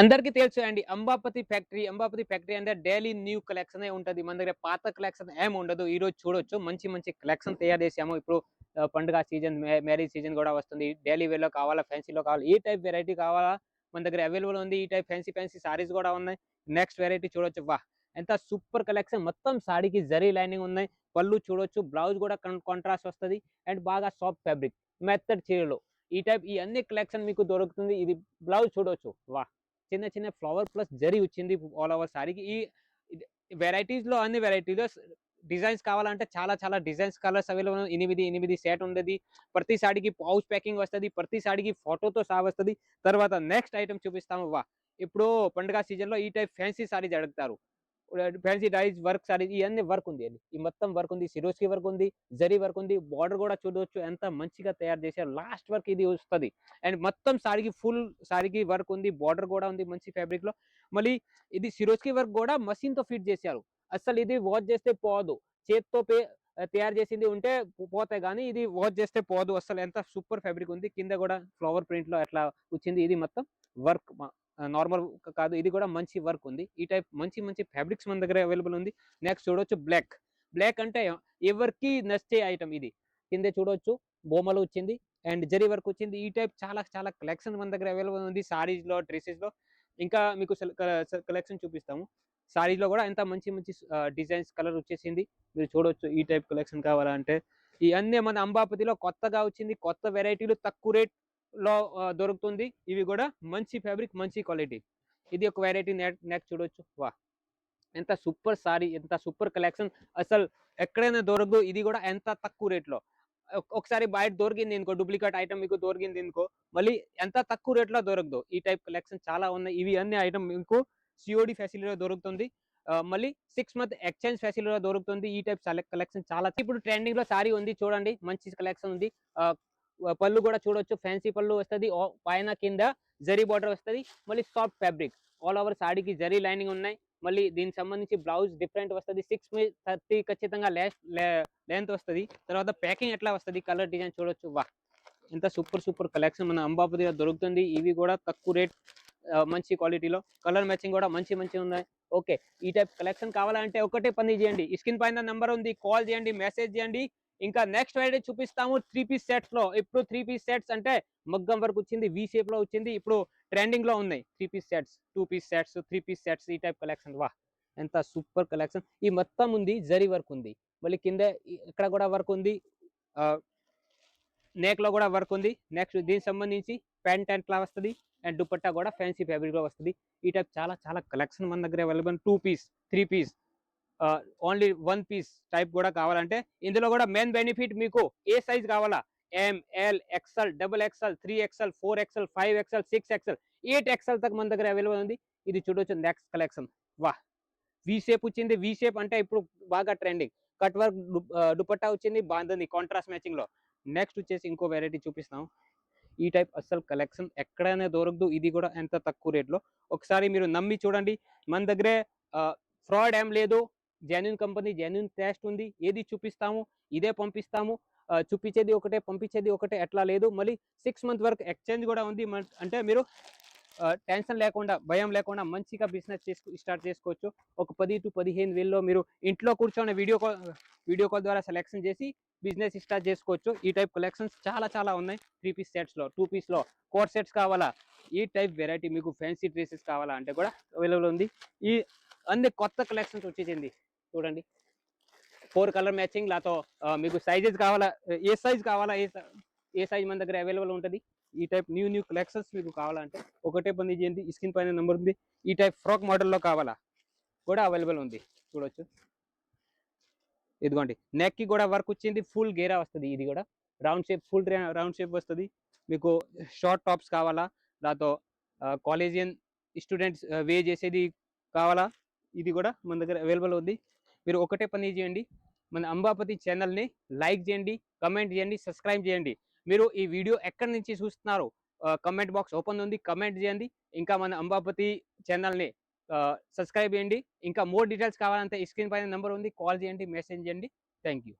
అందరికీ తెలుసు అండి అంబాపతి ఫ్యాక్టరీ అంబాపతి ఫ్యాక్టరీ అంటే డైలీ న్యూ కలెక్షన్ ఉంటుంది. మన దగ్గర పాత కలెక్షన్ ఏం ఉండదు. ఈ రోజు చూడొచ్చు. మంచి మంచి కలెక్షన్ తయారు చేసాము ఇప్పుడు పండుగ సీజన్ మ్యారేజ్ సీజన్ కూడా వస్తుంది. డైలీ వేర్ కావాలా ఫ్యాన్సీలో కావాలా ఏ టైప్ వెరైటీ కావాలా మన దగ్గర అవైలబుల్ ఉంది. ఈ టైప్ ఫ్యాన్సీ ఫ్యాన్సీ సారీస్ కూడా ఉన్నాయి. నెక్స్ట్ వెరైటీ చూడొచ్చు. వా ఎంత సూపర్ కలెక్షన్. మొత్తం సాడీకి జరీ లైనింగ్ ఉన్నాయి. పళ్ళు చూడొచ్చు. బ్లౌజ్ కూడా కాంట్రాస్ట్ వస్తుంది. అండ్ బాగా సాఫ్ట్ ఫ్యాబ్రిక్ మెత్తడ్ చీరలు. ఈ టైప్ ఈ అన్ని కలెక్షన్ మీకు దొరుకుతుంది. ఇది బ్లౌజ్ చూడొచ్చు. వా చిన్న చిన్న ఫ్లవర్ ప్లస్ జరీ వచ్చింది ఆల్ ఓవర్ సారీకి. ఈ వెరైటీస్లో అన్ని వెరైటీలో డిజైన్స్ కావాలంటే చాలా చాలా డిజైన్స్ కలర్స్ అవైలబుల్ ఎనిమిది ఎనిమిది సెట్ ఉండేది. ప్రతి సాడికి పౌచ్ ప్యాకింగ్ వస్తుంది. ప్రతి సాడికి ఫోటోతో సహా వస్తుంది. తర్వాత నెక్స్ట్ ఐటమ్ చూపిస్తాము. వా ఇప్పుడు పండుగ సీజన్లో ఈ టైప్ ఫ్యాన్సీ సారీ జరుగుతారు ఫ్యాన్సీ డైజ్ వర్క్ సారీ ఇవన్నీ వర్క్ ఉంది అండి. ఈ మొత్తం వర్క్ ఉంది సిరోస్కి వర్క్ ఉంది జరీ వర్క్ ఉంది బార్డర్ కూడా చూడవచ్చు ఎంత మంచిగా తయారు చేశారు. లాస్ట్ వర్క్ ఇది వస్తుంది. అండ్ మొత్తం సారీకి ఫుల్ సారీకి వర్క్ ఉంది బార్డర్ కూడా ఉంది మంచి ఫ్యాబ్రిక్లో మళ్ళీ ఇది సిరోస్కి వర్క్ కూడా మషిన్తో ఫిట్ చేశారు. అసలు ఇది వాష్ చేస్తే పోదు. చేత్తో పే తయారు చేసింది ఉంటే పోతాయి కానీ ఇది వాష్ చేస్తే పోదు. అసలు ఎంత సూపర్ ఫ్యాబ్రిక్ ఉంది. కింద కూడా ఫ్లవర్ ప్రింట్లో అట్లా వచ్చింది ఇది మొత్తం వర్క్ నార్మల్ కాదు. ఇది కూడా మంచి వర్క్ ఉంది. ఈ టైప్ మంచి మంచి ఫ్యాబ్రిక్స్ మన దగ్గర అవైలబుల్ ఉంది. నెక్స్ట్ చూడొచ్చు బ్లాక్ బ్లాక్ అంటే ఎవరికి నచ్చే ఐటమ్ ఇది. కింద చూడొచ్చు. బొమ్మలు వచ్చింది అండ్ జరీ వర్క్ వచ్చింది. ఈ టైప్ చాలా చాలా కలెక్షన్ మన దగ్గర అవైలబుల్ ఉంది. సారీస్లో డ్రెస్సెస్లో ఇంకా మీకు కలెక్షన్ చూపిస్తాము. సారీలో కూడా ఎంత మంచి మంచి డిజైన్స్ కలర్ వచ్చేసింది. మీరు చూడొచ్చు ఈ టైప్ కలెక్షన్ కావాలంటే. ఇవన్నీ మన అంబాపతిలో కొత్తగా వచ్చింది. కొత్త వెరైటీలు తక్కువ రేట్ లో దొరుకుతుంది. ఇవి కూడా మంచి ఫ్యాబ్రిక్ మంచి క్వాలిటీ ఇది ఒక వెరైటీ నెక్ నెక్ చూడొచ్చు. వా. ఎంత సూపర్ సారీ ఎంత సూపర్ కలెక్షన్ అసలు ఎక్కడైనా దొరకదు ఇది కూడా ఎంత తక్కువ రేట్లో ఒకసారి బయట దొరికింది ఇంకో డూప్లికేట్ ఐటమ్ మీకు దొరికింది ఇంకో మళ్ళీ ఎంత తక్కువ రేట్లో దొరకదు. ఈ టైప్ కలెక్షన్ చాలా ఉన్నాయి. ఇవి అన్ని ఐటమ్ మీకు సిఓడి ఫెసిలిటీలో దొరుకుతుంది. మళ్ళీ సిక్స్ మంత్ ఎక్స్చేంజ్ ఫెసిలిటీలో దొరుకుతుంది. ఈ టైప్ కలెక్షన్ చాలా. ఇప్పుడు ట్రెండింగ్లో సారీ ఉంది. చూడండి. మంచి కలెక్షన్ ఉంది. పళ్ళు కూడా చూడొచ్చు. ఫ్యాన్సీ పళ్ళు వస్తుంది. పైన కింద జరీ బార్డర్ వస్తుంది. మళ్ళీ సాఫ్ట్ ఫ్యాబ్రిక్ ఆల్ ఓవర్ సాడీకి జరీ లైనింగ్ ఉన్నాయి. మళ్ళీ దీనికి సంబంధించి బ్లౌజ్ డిఫరెంట్ వస్తుంది. సిక్స్ థర్టీ ఖచ్చితంగా లెంత్ వస్తుంది. తర్వాత ప్యాకింగ్ ఎట్లా వస్తుంది? కలర్ డిజైన్ చూడొచ్చు. వా ఎంత సూపర్ సూపర్ కలెక్షన్ మన అంబాపతిలో దొరుకుతుంది. ఇవి కూడా తక్కువ రేట్ మంచి క్వాలిటీలో కలర్ మ్యాచింగ్ కూడా మంచి మంచి ఉన్నాయి. ఓకే ఈ టైప్ కలెక్షన్ కావాలంటే ఒకటే పని చేయండి. స్క్రీన్ పైన నెంబర్ ఉంది. కాల్ చేయండి. మెసేజ్ చేయండి. ఇంకా నెక్స్ట్ వెరైటీ చూపిస్తాము త్రీ పీస్ సెట్స్లో. ఇప్పుడు త్రీ పీస్ సెట్స్ అంటే మగ్గం వరకు వచ్చింది వి షేప్లో వచ్చింది ఇప్పుడు ట్రెండింగ్లో ఉన్నాయి. Three piece sets two piece sets three piece sets ఈ టైప్ కలెక్షన్ వా ఎంత సూపర్ కలెక్షన్ ఈ మొత్తం ఉంది జరీ వర్క్ ఉంది. మళ్ళీ కింద ఇక్కడ కూడా వర్క్ ఉంది నెక్లో కూడా వర్క్ ఉంది. నెక్స్ట్ దీనికి సంబంధించి ప్యాంట్ లా వస్తుంది అండ్ దుపట్టా కూడా ఫ్యాన్సీ ఫ్యాబ్రిక్లో వస్తుంది. ఈ టైప్ చాలా చాలా కలెక్షన్ మన దగ్గర available two piece three piece only one piece type కూడా కావాలంటే ఇందులో కూడా మెయిన్ బెనిఫిట్ మీకు ఏ సైజ్ కావాలా? M L XL double XL three XL four XL five XL six XL eight XL తక్ మన దగ్గర అవైలబుల్ ఉంది. ఇది చూడొచ్చు నెక్స్ట్ కలెక్షన్ వా! వి షేప్ వచ్చింది. వి షేప్ అంటే ఇప్పుడు బాగా ట్రెండింగ్ కట్ వర్క్ దుపట్టా వచ్చింది. బాగుంది కాంట్రాస్ట్ మ్యాచింగ్లో. నెక్స్ట్ వచ్చేసి ఇంకో వెరైటీ చూపిస్తాం. ఈ టైప్ అసలు కలెక్షన్ ఎక్కడైనా దొరకదు. ఇది కూడా ఎంత తక్కువ రేట్లో ఒకసారి మీరు నమ్మి చూడండి. మన దగ్గరే ఫ్రాడ్ ఏం లేదు. జెన్యున్ కంపెనీ జెన్యున్ టెస్ట్ ఉంది. ఏది చూపిస్తాము ఇదే పంపిస్తాము. చూపించేది ఒకటే పంపించేది ఒకటే ఎట్లా లేదు. మళ్ళీ సిక్స్ మంత్ వరకు ఎక్స్చేంజ్ కూడా ఉంది. అంటే మీరు టెన్షన్ లేకుండా భయం లేకుండా మంచిగా బిజినెస్ చేసుకు స్టార్ట్ చేసుకోవచ్చు. ఒక పది టు పదిహేను వేల్లో మీరు ఇంట్లో కూర్చొని వీడియో కాల్ వీడియో కాల్ ద్వారా సెలెక్షన్ చేసి బిజినెస్ స్టార్ట్ చేసుకోవచ్చు. ఈ టైప్ కలెక్షన్స్ చాలా చాలా ఉన్నాయి. త్రీ పీస్ సెట్స్లో టూ పీస్లో కోట్ సెట్స్ కావాలా? ఈ టైప్ వెరైటీ మీకు ఫ్యాన్సీ డ్రెస్సెస్ కావాలా అంటే కూడా అవైలబుల్ ఉంది. ఈ అన్ని కొత్త కలెక్షన్స్ వచ్చేసింది. చూడండి. ఫోర్ కలర్ మ్యాచింగ్ లాతో మీకు సైజెస్ కావాలా ఏ సైజ్ కావాలా ఏ ఏ సైజ్ మన దగ్గర అవైలబుల్ ఉంటుంది ఈ టైప్ న్యూ న్యూ కలెక్షన్స్ మీకు కావాలంటే ఒకటే పని చేయండి స్క్రీన్ పైన నెంబర్ ఉంది ఈ టైప్ ఫ్రాక్ మోడల్లో కావాలా కూడా అవైలబుల్ ఉంది చూడొచ్చు. ఇదిగోండి నెక్కి కూడా వర్క్ వచ్చింది ఫుల్ గేరా వస్తుంది ఇది కూడా round shape full round shape వస్తుంది మీకు షార్ట్ టాప్స్ కావాలా దాంతో కాలేజియన్ స్టూడెంట్స్ వే చేసేది కావాలా ఇది కూడా మన దగ్గర అవైలబుల్ ఉంది మీరు ఒకటే పని చేయండి. మన అంబాపతి ఛానల్ని లైక్ చేయండి కమెంట్ చేయండి సబ్స్క్రైబ్ చేయండి. మీరు ఈ వీడియో ఎక్కడి నుంచి చూస్తున్నారు? కమెంట్ బాక్స్ ఓపెన్ ఉంది కమెంట్ చేయండి. ఇంకా మన అంబాపతి ఛానల్ని సబ్స్క్రైబ్ చేయండి. ఇంకా మోర్ డీటెయిల్స్ కావాలంటే స్క్రీన్ పైన నెంబర్ ఉంది కాల్ చేయండి మెసేజ్ చేయండి. Thank you.